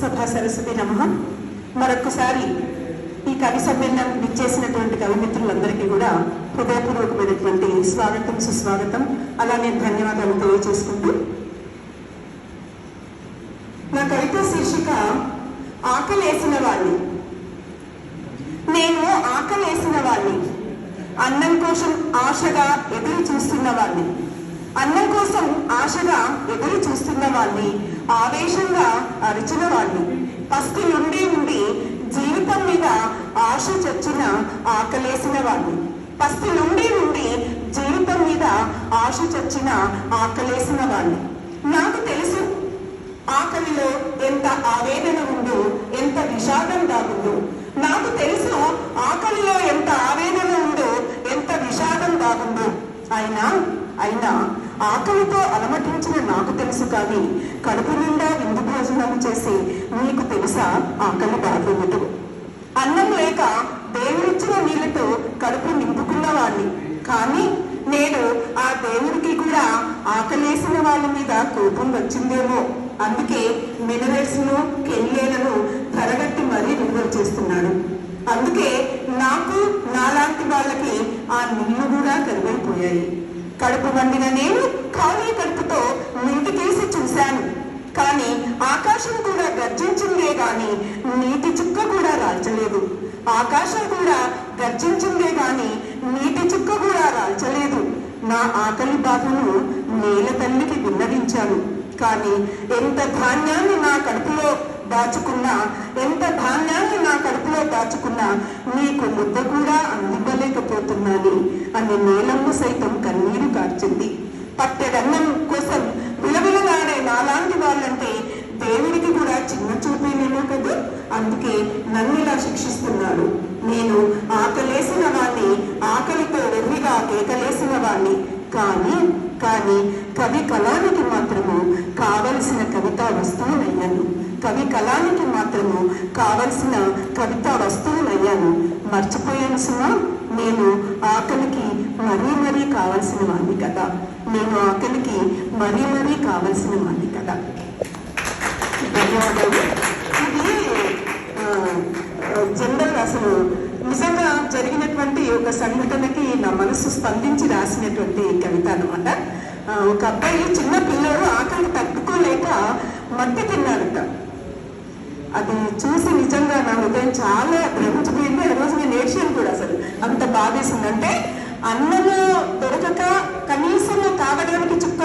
సభా సరస్వతి నమ. మరొకసారి ఈ కవి సమ్మేళనం విచ్చేసినటువంటి కవి మిత్రులందరికీ కూడా హృదయపూర్వకమైనటువంటి స్వాగతం సుస్వాగతం. అలానే ధన్యవాదాలు తెలియజేసుకుంటూ నా కవిత శీర్షిక ఆకలేసిన వాణ్ణి. నేను ఆకలేసిన వాణ్ణి. అన్నం కోసం ఆశగా ఎదురు చూస్తున్న వాణ్ణి. అన్నం కోసం ఆశగా ఎదురు చూస్తున్న వాణ్ణి. ఆవేశంగా అరిచిన వాళ్ళు పస్తి నుండి ఉండి జీవితం మీద ఆశ చచ్చిన ఆకలేసిన వాళ్ళు పస్తి నుండి ఉండి జీవితం మీద ఆశ చచ్చిన ఆకలేసిన వాళ్ళు నాకు తెలుసు ఆకలిలో ఎంత ఆవేదన ఉందో ఎంత విషాదం దాగుందో. నాకు తెలుసు ఆకలిలో ఎంత ఆవేదన ఉందో ఎంత విషాదం దాగుందో. అయినా అయినా ఆకలితో అలమటించిన నాకు తెలుసు కానీ కడుపు నిండా విందు భోజనాలు చేసి నీకు తెలుసా ఆకలి బాగుండదు అన్నం లేక దేవుడిచ్చిన నీళ్ళతో కడుపు నింపుకున్నవాణ్ణి. కానీ నేను ఆ దేవుడికి కూడా ఆకలేసిన వాళ్ళ మీద కోపం వచ్చిందేమో. అందుకే మినరల్స్ను కెళ్ళేలను తరగట్టి మరీ నిల్వ చేస్తున్నాడు. అందుకే నాకు నాలాంటి వాళ్ళకి ఆ నీళ్ళు కూడా కరువైపోయాయి కడుపు వండిన నేను ఖాళీ కడుపుతో నింటి తీసి చూశాను. కానీ ఆకాశం కూడా గర్జించిందే గాని నీటి చుక్క కూడా రాల్చలేదు. ఆకాశం కూడా గర్జించిందే గాని నీటి చుక్క కూడా రాల్చలేదు. నా ఆకలి బాధను నేల తల్లికి విన్నవించాను. కానీ ఎంత ధాన్యాన్ని నా కడుపులో దాచుకున్నా ఎంత ధాన్యాన్ని నా కడుపులో దాచుకున్నా నీకు ముద్ద కూడా అందివ్వలేకపోతున్నాను అని నేలమ్మ సైతం కన్నీరు కార్చింది పట్టెడన్నం కోసం విలవిలలాడే నాలాంటి వాళ్ళంటే దేవుడికి కూడా చిన్న చూపేనేమో కదా? అందుకే నన్ను ఇలా శిక్షిస్తున్నాడు. నేను ఆకలేసిన వాణ్ణి ఆకలితో వెర్రిగా కేకలేసిన వాణ్ణి. కానీ కానీ కవి కళానికి మాత్రము కావలసిన కవితా వస్తువునయ్యాను. కవి కళానికి మాత్రము కావలసిన కవితా వస్తువునయ్యాను. మర్చిపోయాను సుమా నేను ఆకలికి కావలసిన వాడిని కదా. నేను ఆకలికి మరీ మరీ కావలసిన వాడిని కదా. ధన్యవాదాలు. ఇది జనరల్ అసలు నిజంగా జరిగినటువంటి ఒక సంఘటనకి నా మనసు స్పందించి రాసినటువంటి కవిత అనమాట ఒక అబ్బాయి చిన్న పిల్లడు ఆకలి తట్టుకోలేక మట్టి తిన్నాడట అది చూసి నిజంగా నా హృదయం చాలా భ్రమించిపోయింది ఆ రోజు నేను ఏడ్చాను కూడా అసలు. అంత బాధేసిందంటే అన్నము దొరకక కనీసం తాగడానికి చుక్క